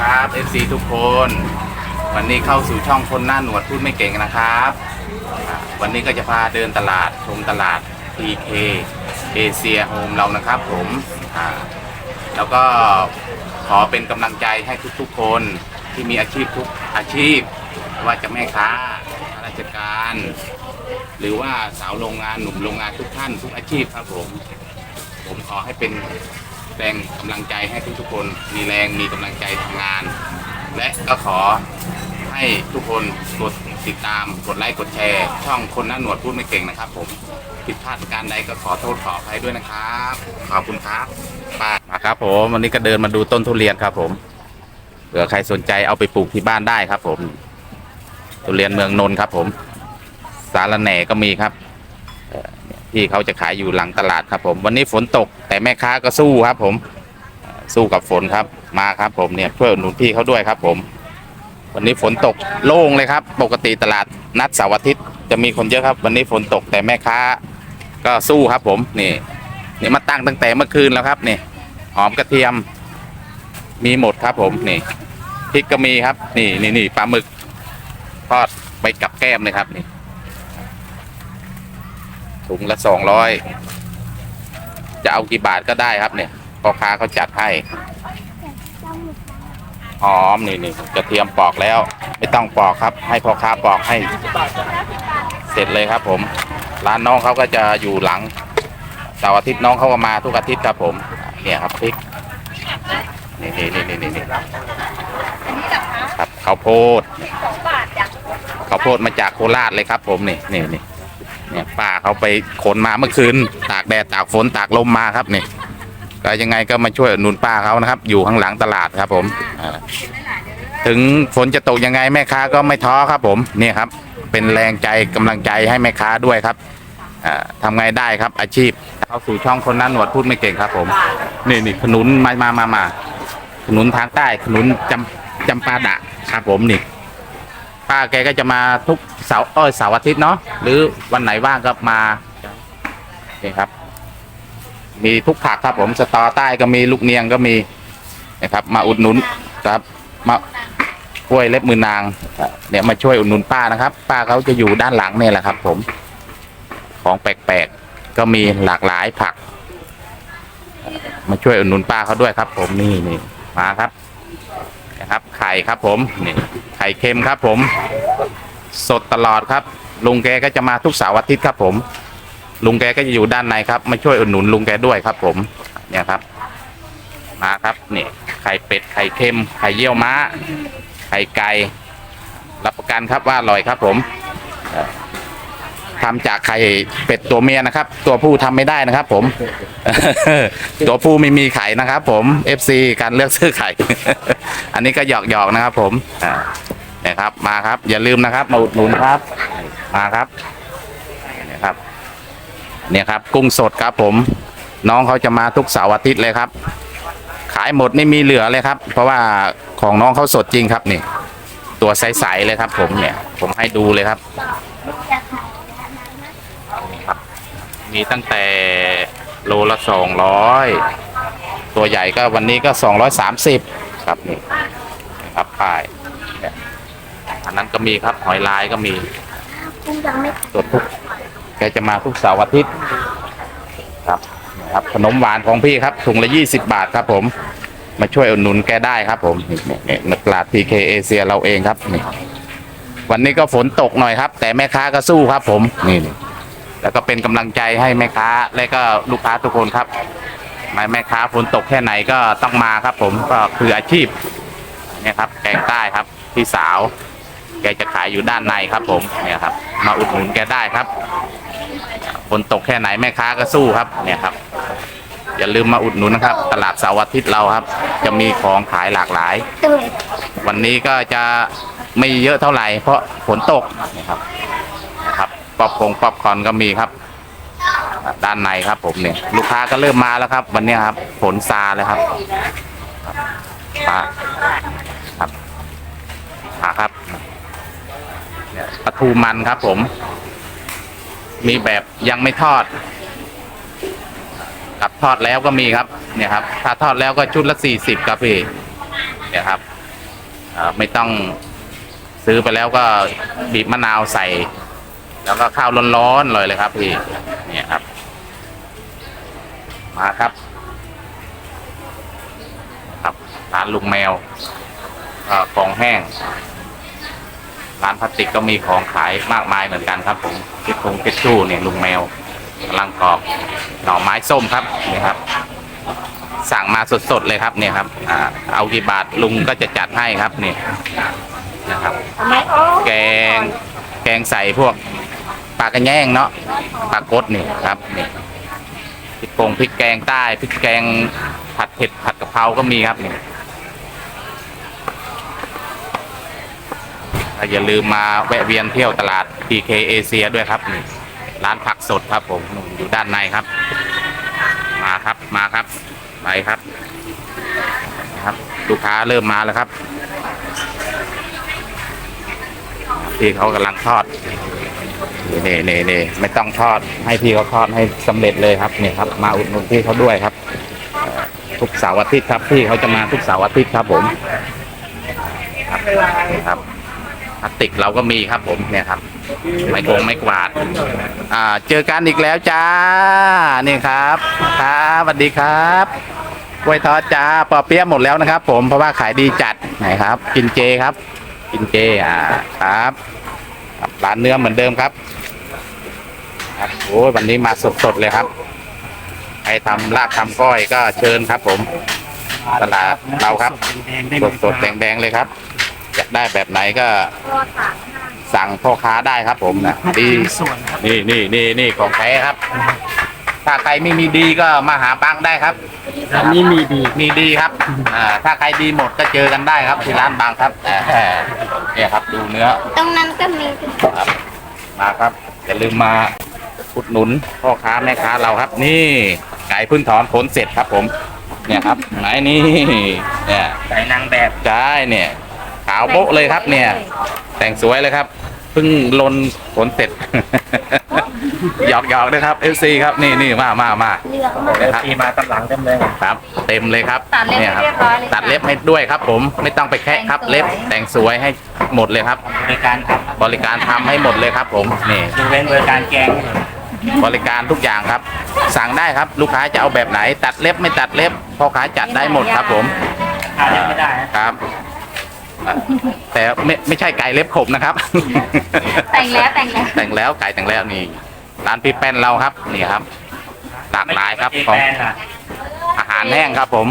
ครับ FC ทุกคน วันนี้เข้าสู่ช่องคนหน้าหนวดพูดไม่เก่งนะครับ วันนี้ก็จะพาเดินตลาดชมตลาด PK เอเชียโฮมเรานะครับผมแล้วก็ขอเป็นกำลังใจให้ทุกๆคนที่มีอาชีพทุกอาชีพ ว่าจะแม่ค้าข้าราชการ หรือว่าสาวโรงงานหนุ่มโรงงานทุกท่านทุกอาชีพครับผม ผมขอให้เป็น แรงกำลังใจให้ทุกๆคน มีแรงมีกำลังใจทำงาน และก็ขอให้ทุกคนกดติดตามกดไลค์กดแชร์ ช่องคนหน้าหนวดพูดไม่เก่งนะครับ ผมผิดพลาดประการใดก็ขอโทษขออภัยด้วยนะครับขอบคุณครับป้ามาครับ ผมวันนี้ก็เดินมาดูต้นทุเรียนครับ ผมเผื่อใครสนใจเอาไปปลูกที่บ้านได้ครับ ผมทุเรียนเมืองนนท์ครับ ผม สารแหน่ก็มีครับ ที่เขาจะขายอยู่หลังตลาดครับผม วันนี้ฝนตกแต่แม่ค้าก็สู้ครับ ผมสู้กับฝนครับมาครับ ผมเนี่ยช่วยอุดหนุนพี่เขาด้วยครับผม วันนี้ฝนตกโล่งเลยครับ ปกติตลาดนัดเสาร์อาทิตย์จะมีคนเยอะครับ วันนี้ฝนตกแต่แม่ค้าก็สู้ครับ ผมนี่นี่มาตั้งตั้งแต่เมื่อคืนแล้วครับนี่หอมกระเทียม มีหมดครับ ผมนี่พริกก็มีครับ นี่นี่นี่ปลาหมึกทอดไปกับแก้มเลยครับนี่ ถุงละสองร้อยจะเอากี่บาทก็ได้ครับเนี่ยพ่อค้าเขาจัดให้หอมนี่นี่กระเทียมปอกแล้ว ไม่ต้องปอกครับ ให้พ่อค้าปอกให้ เสร็จเลยครับ ผม ร้านน้องเขาก็จะอยู่หลังเสาร์อาทิตย์น้องเขาก็มาทุกอาทิตย์ครับผม เนี่ยครับพริกนี่นี่นี่นี่นี่ครับข้าวโพดข้าวโพดมาจากโคราชเลยครับ ผมนี่นี่นี่ เนี่ยป้าเขาไปขนมาเมื่อคืน ตากแดดตากฝนตากลมมาครับนี่ก็ยังไงก็มาช่วยอุดหนุนป้าเขานะครับ อยู่ข้างหลังตลาดครับผมอ่าถึงฝนจะตกยังไงแม่ค้าก็ไม่ท้อครับผมเนี่ยครับ เป็นแรงใจกำลังใจให้แม่ค้าด้วยครับอ่าทำไงได้ครับอาชีพเข้าสู่ช่องคนหนั้นหนวดพูดไม่เก่งครับผม นี่นี่ขนุนมามามามาขนุนทางใต้ขนุนจำจำปาดะครับผมนี่ ป้าแกก็จะมาทุกเสาร์เอ้ยเสาร์อาทิตย์เนาะหรือวันไหนว่างก็มานี่ครับ มีทุกผักครับผมสตอใต้ก็มีลูกเนียงก็มีนะครับ มาอุดหนุนครับ มากล้วยเล็บมือนางเนี่ยมาช่วยอุดหนุนป้านะครับ ป้าเขาจะอยู่ด้านหลังเนี่ยแหละครับ ผม ของแปลกๆก็มีหลากหลายผัก มาช่วยอุดหนุนป้าเขาด้วยครับ ผมนี่นี่มาครับนะครับไข่ครับผมนี่ ไข่เค็มครับผม สดตลอดครับ ลุงแกก็จะมาทุกเสาร์อาทิตย์ครับผม ลุงแกก็จะอยู่ด้านในครับมาช่วยอุดหนุนลุงแกด้วยครับ ผมเนี่ยครับ มาครับนี่ไข่เป็ดไข่เค็มไข่เยี่ยวม้า ไข่ไก่รับประกันครับว่าอร่อยครับผม ทำจากไข่เป็ดตัวเมียนะครับ ตัวผู้ทำไม่ได้นะครับ ผม ตัวผู้ไม่มีไข่นะครับ ผม FC การเลือกซื้อไข่ อันนี้ก็หยอกหยอกๆนะครับ ผมอ่านี่ครับมาครับ อย่าลืมนะครับ มาอุดหนุนครับ มาครับเนี่ยครับ เนี่ยครับ กุ้งสดครับ ผม น้องเขาจะมาทุกเสาร์อาทิตย์เลยครับ ขายหมดไม่มีเหลือเลยครับ เพราะว่าของน้องเขาสดจริงครับนี่ ตัวใสๆเลยครับ ผมเนี่ย ผมให้ดูเลยครับนี่ครับ มีตั้งแต่โลละสองร้อยตัวใหญ่ก็วันนี้ก็สองร้อยสามสิบครับนี่นะครับป้ายอันนั้นก็มีครับหอยลายก็มีกุ้งยังไม่สดทุกแกจะมาทุกเสาร์อาทิตย์ครับครับขนมหวานของพี่ครับถุงละยี่สิบบาทครับผม มาช่วยอุดหนุนแกได้ครับผมนี่นี่นี่นักตลาด PK เอเชียเราเองครับนี่วันนี้ก็ฝนตกหน่อยครับ แต่แม่ค้าก็สู้ครับผมนี่นี่ แล้วก็เป็นกำลังใจให้แม่ค้า และก็ลูกค้าทุกคนครับแม่แม่ค้าฝนตกแค่ไหนก็ต้องมาครับ ผมก็คืออาชีพเนี่ยครับ แกงใต้ครับพี่สาว แกจะขายอยู่ด้านในครับ ผมเนี่ยครับ มาอุดหนุนแกได้ครับฝนตกแค่ไหนแม่ค้าก็สู้ครับ เนี่ยครับ อย่าลืมมาอุดหนุนนะครับ ตลาดเสาร์อาทิตย์เราครับ จะมีของขายหลากหลายตื่นวันนี้ก็จะไม่เยอะเท่าไหร่เพราะฝนตกนะครับนะครับ ป๊อปคงป๊อปคอนก็มีครับ ด้านในครับผมเนี่ยลูกค้าก็เริ่มมาแล้วครับ วันนี้ครับฝนซาเลยครับครับครับมาครับเนี่ยปลาทูมันครับผม มีแบบยังไม่ทอด กับทอดแล้วก็มีครับ เนี่ยครับ ถ้าทอดแล้วก็ชุดละสี่สิบครับพี่เนี่ยครับไม่ต้องซื้อไปแล้วก็บีบมะนาวใส่ แล้วก็ข้าวร้อนๆเลยเลยครับพี่เนี่ยครับ มาครับ ครับร้านลุงแมวเอ่อของแห้ง ร้านพลาสติกก็มีของขายมากมายเหมือนกันครับ ผมเก็ตทงเก็ตชู่เนี่ยลุงแมวกำลังกรอบหน่อไม้ส้มครับนี่ครับ สั่งมาสดๆเลยครับเนี่ยครับอ่าเอากี่บาทลุงก็จะจัดให้ครับนี่นะครับไม่โอ้แกงแกงใส่พวก ปลากระแยงเนาะปลากดนี่ครับนี่พริกโกงพริกแกงใต้พริกแกงผัดเผ็ดผัดกะเพราก็มีครับนี่อย่าลืมมาแวะเวียนเที่ยวตลาด PK เอเชียด้วยครับนี่ร้านผักสดครับผมอยู่ด้านในครับ มาครับมาครับไปครับนะครับ ลูกค้าเริ่มมาแล้วครับพี่เขากำลังทอด นี่นี่นี่ไม่ต้องทอดให้พี่เขาทอดให้สำเร็จเลยครับเนี่ยครับ มาอุดหนุนพี่เขาด้วยครับทุกเสาร์อาทิตย์ครับพี่เขาจะมาทุกเสาร์อาทิตย์ครับผมครับครับพลาสติกเราก็มีครับผมเนี่ยครับไม่โกงไม่กวาด อ่า เจอกันอีกแล้วจ้านี่ครับครับสวัสดีครับกล้วยทอดจ้าปอเปี๊ยะหมดแล้วนะครับ ผมเพราะว่าขายดีจัดไหนครับ กินเจครับ กินเจอ่าครับร้านเนื้อเหมือนเดิมครับ ครับโอ้ยวันนี้มาสดๆเลยครับใครทำลาบทำก้อยก็เชิญครับ ผม ตลาดเราครับ สดๆแดงๆเลยครับอยากได้แบบไหนก็ตัวสามสั่งพ่อค้าได้ครับ ผมนะดีส่วนครับนี่นี่นี่นี่ของแท้ครับ ถ้าใครไม่มีดีก็มาหาปังได้ครับร้านนี้มีดีมีดีครับอ่าถ้าใครดีหมดก็เจอกันได้ครับที่ร้านบางครับแหมเนี่ยครับดูเนื้อ ตรงนั้นก็มีครับมาครับอย่าลืมมา อุดหนุนพ่อค้าแม่ค้าเราครับ นี่ไก่พึ่งถอนขนเสร็จครับผม เนี่ยครับไหนนี่เนี่ยไก่นางแบบใช่เนี่ยขาวโบ๊ะเลยครับ เนี่ย แต่งสวยเลยครับเพิ่งลนขนเสร็จหยอกหยอกนะครับ FC ครับนี่นี่มามามาเหลืองมานะครัตีมาตำหลังเต็มเลยครับ เต็มเลยครับตัดเล็บนี่คให้เรียบร้อยเลยตัดเล็บให้ด้วยครับ ผมไม่ต้องไปแคะครับแต่งสวยเล็บแต่งสวยให้หมดเลยครับ บริการครับบริการทำให้หมดเลยครับ ผมนี่ยกเว้นบริการแกง บริการทุกอย่างครับ สั่งได้ครับลูกค้าจะเอาแบบไหน ตัดเล็บไม่ตัดเล็บพ่อค้าจัดได้หมดครับผมทานไม่ได้นะครับอะแต่ไม่ไม่ใช่ไก่เล็บขบนะครับ แต่งแล้วแต่งแล้วแต่งแล้วไก่แต่งแล้วนี่ร้านพี่แป้นเราครับนี่ครับหลากหลายครับไม่ของใช่แฟนนะอาหารแห้งครับผม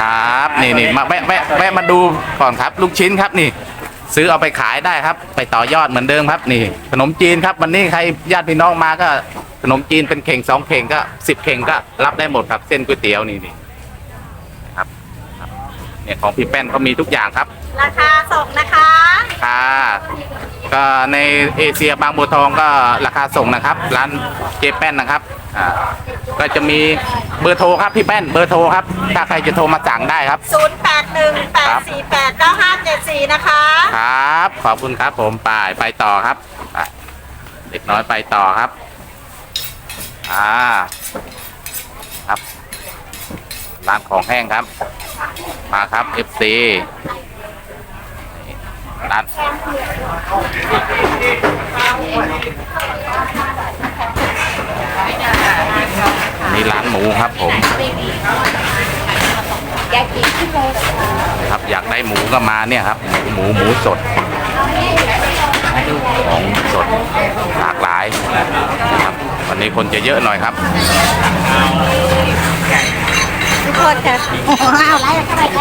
ครับนี่นี่มาแวะแวะแวะมาดูก่อนครับ ลูกชิ้นครับนี่ ซื้อเอาไปขายได้ครับ ไปต่อยอดเหมือนเดิมครับนี่ ขนมจีนครับ วันนี้ใครญาติพี่น้องมาก็ขนมจีนเป็นเข่งสองเข่งก็สิบเข่งก็รับได้หมดครับ เส้นก๋วยเตี๋ยวนี่นี่ครับครับเนี่ยของพี่แป้นเขามีทุกอย่างครับราคาส่งนะคะค่ะก็ในเอเชียบางบัวทองก็ราคาส่งนะครับ ร้านเจแป้นนะครับ อ่าก็จะมีเบอร์โทรครับพี่แป้นเบอร์โทรครับ ถ้าใครจะโทรมาสั่งได้ครับ 0 8 1 8 4 8 9 5 7 4 นะคะ ครับ ขอบคุณครับผมไปไปต่อครับไปเด็กน้อยไปต่อครับ อ่า ครับ ร้านของแห้งครับ มาครับ FC นี่ร้าน นี่ร้านหมูครับผม อยากกินที่โมครับอยากได้หมูก็มาเนี่ยครับ หมูหมูหมูสด ของสดหลากหลายนะครับวันนี้คนจะเยอะหน่อยครับ ทุกคนค่ะโอ้โหเอาไรอะไรไร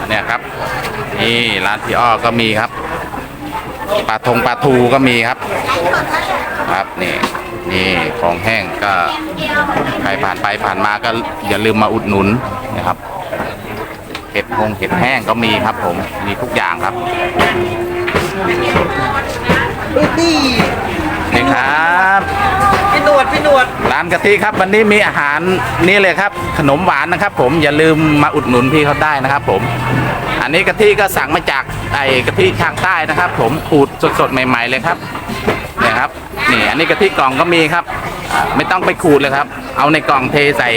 อันเนี้ยครับ นี่ร้านพี่อ้อก็มีครับปลาทงปลาทูก็มีครับครับนี่ นี่ของแห้งก็ใครผ่านไปผ่านมาก็อย่าลืมมาอุดหนุนนะครับเห็ดหงเห็ดแห้งก็มีครับผมมีทุกอย่างครับนี่ครับพี่หนวดพี่หนวดร้านกะทิครับ วันนี้มีอาหารนี่เลยครับ ขนมหวานนะครับ ผมอย่าลืมมาอุดหนุนพี่เขาได้นะครับ ผม อันนี้กะทิก็สั่งมาจากไอ้กะทิทางใต้นะครับ ผมขูดสดๆใหม่ ๆเลยครับเนี่ยครับนี่อันนี้กะทิกล่องก็มีครับอ่าไม่ต้องไปขูดเลยครับ เอาในกล่องเทใส่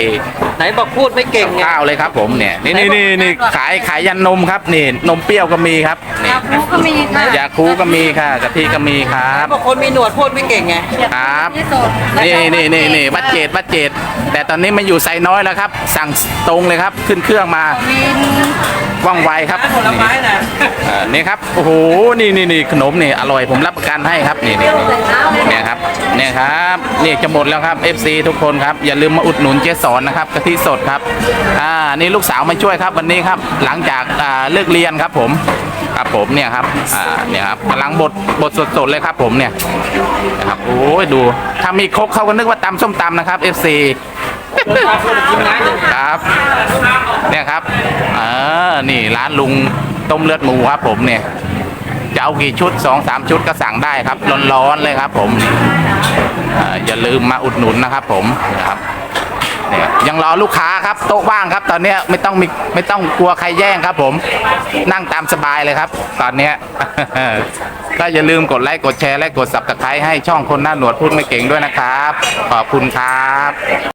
ไหนบอกพูดไม่เก่งไงข้าวเลยครับ ผมเนี่ยนี่นี่นี่นี่ขายขายยันนมครับนี่นมเปรี้ยวก็มีครับนี่รู้ก็มีค่ะยาคูก็มีค่ะกะทิก็มีครับบอกคนมีหนวดพูดไม่เก่งไงครับที่สดนี่นี่นี่นี่วัดเจดวัดเจดแต่ตอนนี้มาอยู่ไซน้อยแล้วครับ สั่งตรงเลยครับ ขึ้นเครื่องมามี ว่องไวครับผลไม้นะเอ่อนี่ครับโอ้โหนี่นี่นี่ขนมนี่อร่อยผมรับประกันให้ครับนี่นี่เนี่ยครับเนี่ยครับนี่จะหมดแล้วครับ FC ทุกคนครับอย่าลืมมาอุดหนุนเจสอนนะครับกะทิสดครับอ่านี่ลูกสาวมาช่วยครับวันนี้ครับหลังจากอ่าเลิกเรียนครับผมครับผมเนี่ยครับอ่าเนี่ยครับกำลังบดบดสดๆเลยครับผมเนี่ยนะครับโอ้ยดูถ้ามีครกเขาก็นึกว่าตำส้มตำนะครับ FC ครับเนี่ยครับเออนี่ร้านลุงต้มเลือดหมูครับ ผมเนี่ยจะเอากี่ชุดสองสามชุดก็สั่งได้ครับร้อนๆเลยครับ ผมอย่าลืมมาอุดหนุนนะครับ ผมนะครับเนี่ยยังรอลูกค้าครับโต๊ะว่างครับ ตอนนี้ไม่ต้องมีไม่ต้องกลัวใครแย่งครับ ผมนั่งตามสบายเลยครับ ตอนนี้ก็อย่าลืมกดไลค์กดแชร์และกด subscribe ให้ช่องคนหน้าหนวดพูดไม่เก่งด้วยนะครับ ขอบคุณครับ